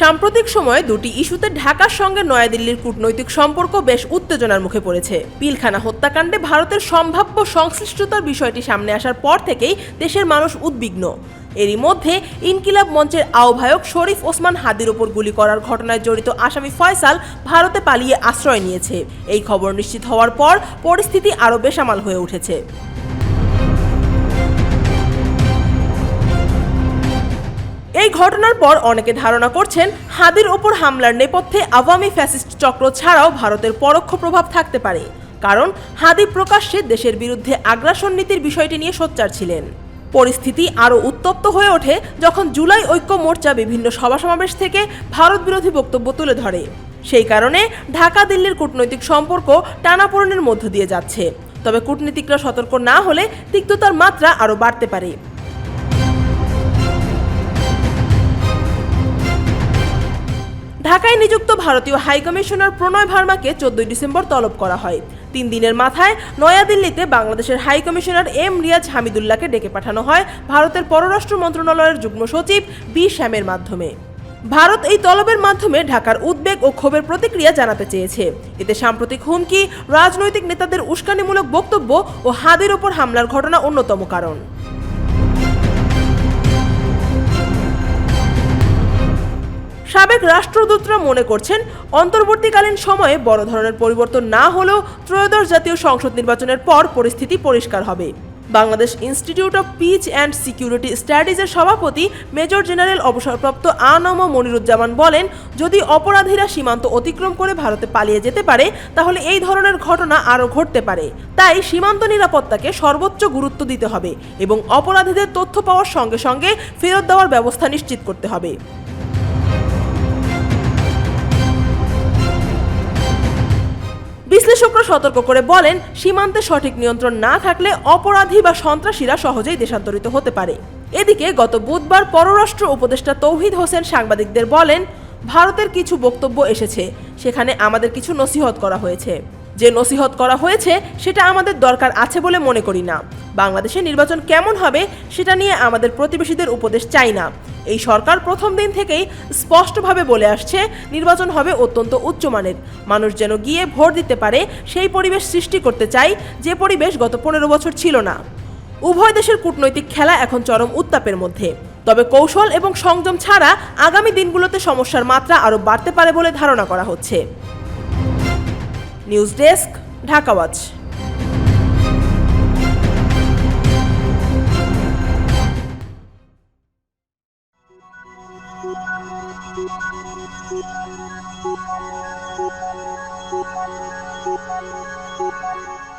সাম্প্রতিক সময়ে দুটি ইস্যুতে ঢাকার সঙ্গে নয়াদিল্লির কূটনৈতিক সম্পর্ক বেশ উত্তেজনার মুখে পড়েছে। পিলখানা হত্যাকাণ্ডে ভারতের সম্ভাব্য সংশ্লিষ্টতার বিষয়টি সামনে আসার পর থেকেই দেশের মানুষ উদ্বিগ্ন। এরই মধ্যে ইনকিলাব মঞ্চের আহ্বায়ক শরীফ ওসমান হাদির ওপর গুলি করার ঘটনায় জড়িত আসামি ফয়সাল ভারতে পালিয়ে আশ্রয় নিয়েছে। এই খবর নিশ্চিত হওয়ার পর পরিস্থিতি আরও বেসামাল হয়ে উঠেছে। এই ঘটনার পর অনেকে ধারণা করছেন হাদির ওপর হামলার নেপথ্যে আওয়ামী ফ্যাসিস্ট চক্র ছাড়াও ভারতের পরোক্ষ প্রভাব থাকতে পারে, কারণ হাদি প্রকাশ্যে দেশের বিরুদ্ধে আগ্রাসন নীতির বিষয়টি নিয়ে সোচ্চার ছিলেন। পরিস্থিতি আরও উত্তপ্ত হয়ে ওঠে যখন জুলাই ঐক্য মোর্চা বিভিন্ন সভা সমাবেশ থেকে ভারত বিরোধী বক্তব্য তুলে ধরে। সেই কারণে ঢাকা দিল্লির কূটনৈতিক সম্পর্ক টানাপোড়েনের মধ্য দিয়ে যাচ্ছে। তবে কূটনীতিকরা সতর্ক না হলে তিক্ততার মাত্রা আরও বাড়তে পারে। ঢাকায় নিযুক্ত ভারতীয় হাইকমিশনার প্রণয় ভার্মাকে চোদ্দই ডিসেম্বর তলব করা হয়। তিন দিনের মাথায় নয়াদিল্লিতে বাংলাদেশের হাইকমিশনার এম রিয়াজ হামিদুল্লাহকে ডেকে পাঠানো হয় ভারতের পররাষ্ট্র মন্ত্রণালয়ের যুগ্ম সচিব বি শ্যামের মাধ্যমে। ভারত এই তলবের মাধ্যমে ঢাকার উদ্বেগ ও ক্ষোভের প্রতিক্রিয়া জানাতে চেয়েছে। এতে সাম্প্রতিক হুমকি, রাজনৈতিক নেতাদের উস্কানিমূলক বক্তব্য ও হাদের ওপর হামলার ঘটনা অন্যতম কারণ। সাবেক রাষ্ট্রদূতরা মনে করছেন অন্তর্বর্তীকালীন সময়ে বড় ধরনের পরিবর্তন না হলেও ত্রয়োদশ জাতীয় সংসদ নির্বাচনের পর পরিস্থিতি পরিষ্কার হবে। Bangladesh institute of peace and security স্টাডিজের সভাপতি মেজর জেনারেল অবসরপ্রাপ্ত আনম মনিরুজ্জামান বলেন, যদি অপরাধীরা সীমান্ত অতিক্রম করে ভারতে পালিয়ে যেতে পারে, তাহলে এই ধরনের ঘটনা আরও ঘটতে পারে। তাই সীমান্ত নিরাপত্তাকে সর্বোচ্চ গুরুত্ব দিতে হবে এবং অপরাধীদের তথ্য পাওয়ার সঙ্গে সঙ্গে ফেরত দেওয়ার ব্যবস্থা নিশ্চিত করতে হবে। বিশ্লেষকরা সতর্ক করে বলেন, সীমান্তে সঠিক নিয়ন্ত্রণ না থাকলে অপরাধী বা সন্ত্রাসীরা সহজেই দেশান্তরিত হতে পারে। এদিকে গত বুধবার পররাষ্ট্র উপদেষ্টা তৌহিদ হোসেন সাংবাদিকদের বলেন, ভারতের কিছু বক্তব্য এসেছে, সেখানে আমাদের কিছু নসিহত করা হয়েছে। যে নসিহত করা হয়েছে, সেটা আমাদের দরকার আছে বলে মনে করি না। বাংলাদেশে নির্বাচন কেমন হবে সেটা নিয়ে আমাদের প্রতিবেশীদের উপদেশ চাই না। এই সরকার প্রথম দিন থেকেই স্পষ্টভাবে বলে আসছে, নির্বাচন হবে অত্যন্ত উচ্চমানের। মানুষ যেন গিয়ে ভোট দিতে পারে, সেই পরিবেশ সৃষ্টি করতে চাই, যে পরিবেশ গত পনেরো বছর ছিল না। উভয় দেশের কূটনৈতিক খেলা এখন চরম উত্তাপের মধ্যে। তবে কৌশল এবং সংযম ছাড়া আগামী দিনগুলোতে সমস্যার মাত্রা আরও বাড়তে পারে বলে ধারণা করা হচ্ছে। News desk, Dhaka Thank you.